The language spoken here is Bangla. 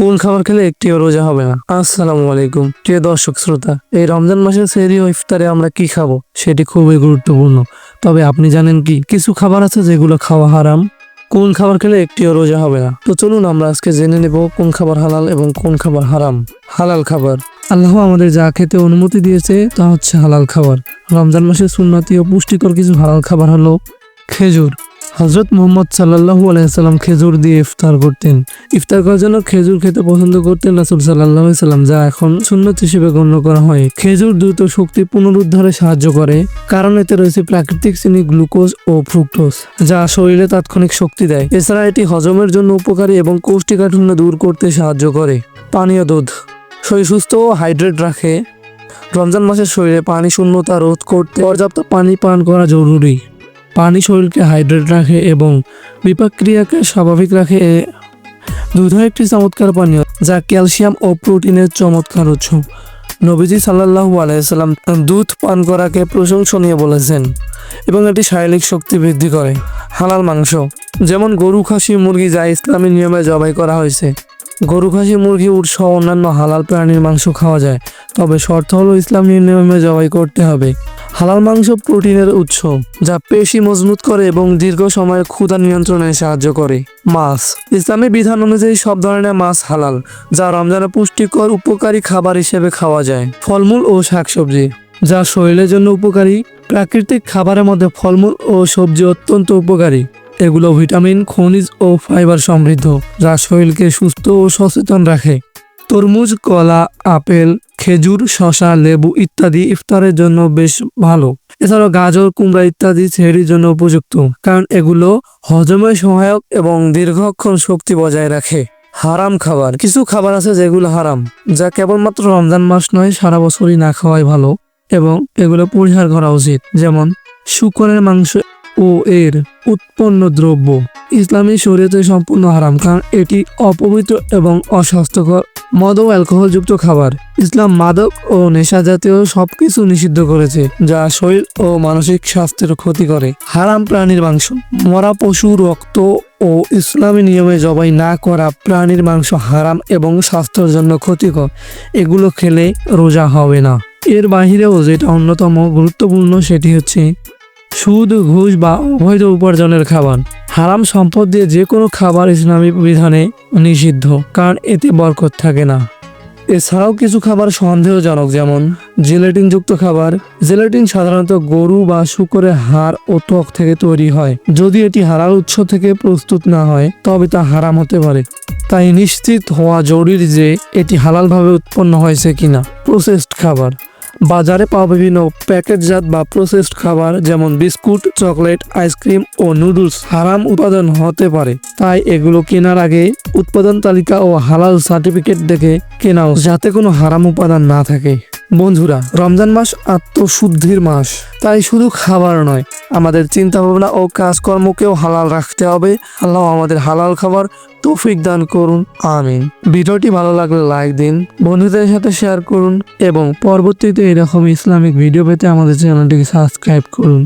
কোন খাবার খেলে একটিও রোজা হবে না। আসসালামু আলাইকুম, প্রিয় দর্শক শ্রোতা, এই রমজান মাসের সেরি ও ইফতারে আমরা কি খাব? সেটি খুবই গুরুত্বপূর্ণ। তবে আপনি জানেন কি, কিছু খাবার আছে যেগুলো খাওয়া হারাম। কোন খাবার খেলে একটিও রোজা হবে না। তো চলুন আমরা আজকে জেনে নেব কোন খাবার হালাল এবং কোন খাবার হারাম। হালাল খাবার। আল্লাহ আমাদের যা খেতে অনুমতি দিয়েছে, তা হচ্ছে হালাল খাবার। রমজান মাসের সুন্নতি ও পুষ্টিকর কিছু হালাল খাবার হলো খেজুর। হজরত মোহাম্মদ সাল্লাহু আলাইসাল্লাম খেজুর দিয়ে ইফতার করতেন। ইফতার করার জন্য খেজুর খেতে পছন্দ করতেন রাসুল সাল্লাহ সাল্লাম, যা এখন সুন্নত হিসেবে গণ্য করা হয়। খেজুর দ্রুত শক্তি পুনরুদ্ধারে সাহায্য করে, কারণ এতে রয়েছে প্রাকৃতিক চিনি গ্লুকোজ ও ফ্রুক্টোজ, যা শরীরে তাৎক্ষণিক শক্তি দেয়। এছাড়া এটি হজমের জন্য উপকারী এবং কোষ্ঠীকাঠিন্য দূর করতে সাহায্য করে। পানীয় দুধ, শরীর সুস্থ ও হাইড্রেট রাখে। রমজান মাসের শরীরে পানি শূন্যতা রোধ করতে পর্যাপ্ত পানি পান করা জরুরি। পানি শরীরকে হাইড্রেট রাখে এবং বিপাক ক্রিয়াকে স্বাভাবিক রাখে। দুধ একটি চমৎকার পানীয়, যা ক্যালসিয়াম ও প্রোটিনের চমৎকার উৎস। নবীজি সাল্লাহু আলাইসাল্লাম দুধ পান করাকে প্রশংসনীয় বলেছেন এবং এটি শারীরিক শক্তি বৃদ্ধি করে। হালাল মাংস, যেমন গরু, খাসি, মুরগি, যা ইসলামী নিয়মে জবাই করা হয়েছে। গরু, খাসি, মুরগি উৎস অন্যান্য হালাল প্রাণীর মাংস খাওয়া যায়, তবে শর্ত হলো ইসলামী নিয়মে জবাই করতে হবে। হালাল মাংস প্রোটিনের উৎস, যা পেশি মজবুত করে এবং দীর্ঘ সময়ের ক্ষুধা নিয়ন্ত্রণে সাহায্য করে। মাছ, ইসলামী বিধান অনুযায়ী সব ধরনের মাছ হালাল, যা রমজানে পুষ্টিকর, উপকারী খাবার হিসেবে খাওয়া যায়। ফলমূল ও শাকসবজি, যা শরীরের জন্য উপকারী, প্রাকৃতিক খাবারের মধ্যে ফলমূল ও সবজি অত্যন্ত উপকারী। এগুলো ভিটামিন, খনিজ ও ফাইবার সমৃদ্ধ, যা শরীরকে সুস্থ ও সচেতন রাখে। তরমুজ, কলা, আপেল খেজুর শশা লেবু ইত্যাদি ইফতারের জন্য বেশ ভালো। এছাড়াও গাজর, কুমড়া ইত্যাদি সেহরির জন্য উপযুক্ত, কারণ এগুলো হজমে সহায়ক এবং দীর্ঘক্ষণ শক্তি বজায় রাখে। হারাম খাবার, কিছু খাবার আছে যেগুলো হারাম, যা কেবলমাত্র রমজান মাস নয়, সারা বছরই না খাওয়াই ভালো এবং এগুলো পরিহার করা উচিত, যেমন শুকরের মাংস ও এর উৎপন্ন দ্রব্য। ইসলামী শরীয়তে সম্পূর্ণ হারাম, কারণ এটি অপবিত্র এবং অস্বাস্থ্যকর মদ ও অ্যালকোহলযুক্ত খাবার। ইসলাম মাদক ও নেশা জাতীয় সবকিছু নিষিদ্ধ করেছে, যা শরীর ও মানসিক স্বাস্থ্যের ক্ষতি করে। হারাম প্রাণীর মাংস। মরা পশু, রক্ত ও ইসলামী নিয়মে জবাই না করা প্রাণীর মাংস হারাম এবং স্বাস্থ্যের জন্য ক্ষতিকর। এগুলো খেলে রোজা হবে না। এর বাহিরেও যেটা অন্যতম গুরুত্বপূর্ণ, সেটি হচ্ছে সুদ, ঘুষ বা অবৈধ উপার্জনের খাবার। হারাম সম্পদ দিয়ে যে কোনো খাবার ইসলামী বিধানে নিষিদ্ধ, কারণ এতে বরকত থাকে না। এছাড়াও কিছু খাবার সন্দেহজনক, যেমন জেলেটিনযুক্ত খাবার। জেলেটিন সাধারণত গরু বা শুকরের হাড় ও ত্বক থেকে তৈরি হয়। যদি এটি হারাল উৎস থেকে প্রস্তুত না হয়, তবে তা হারাম হতে পারে। তাই নিশ্চিত হওয়া জরুরি যে এটি হালালভাবে উৎপন্ন হয়েছে কিনা। প্রসেসড খাবার বাজারে পাওয়া বিভিন্ন প্যাকেটজাত বা প্রসেসড খাবার, যেমন বিস্কুট, চকলেট, আইসক্রিম ও নুডলস হারাম উৎপাদন হতে পারে। তাই এগুলো কেনার আগে উৎপাদন তালিকা ও হালাল সার্টিফিকেট দেখে কেনাও, যাতে কোনো হারাম উপাদান না থাকে। বন্ধুরা, রমজান মাস আত্মশুদ্ধির মাস। তাই শুধু খাবার নয়, আমাদের চিন্তা ভাবনা ও কাজকর্মকেও হালাল রাখতে হবে। আল্লাহ আমাদের হালাল খাবার তৌফিক দান করুন, আমিন। ভিডিওটি ভালো লাগলে লাইক দিন, বন্ধুদের সাথে শেয়ার করুন এবং পরবর্তীতে এরকম ইসলামিক ভিডিও পেতে আমাদের চ্যানেলটিকে সাবস্ক্রাইব করুন।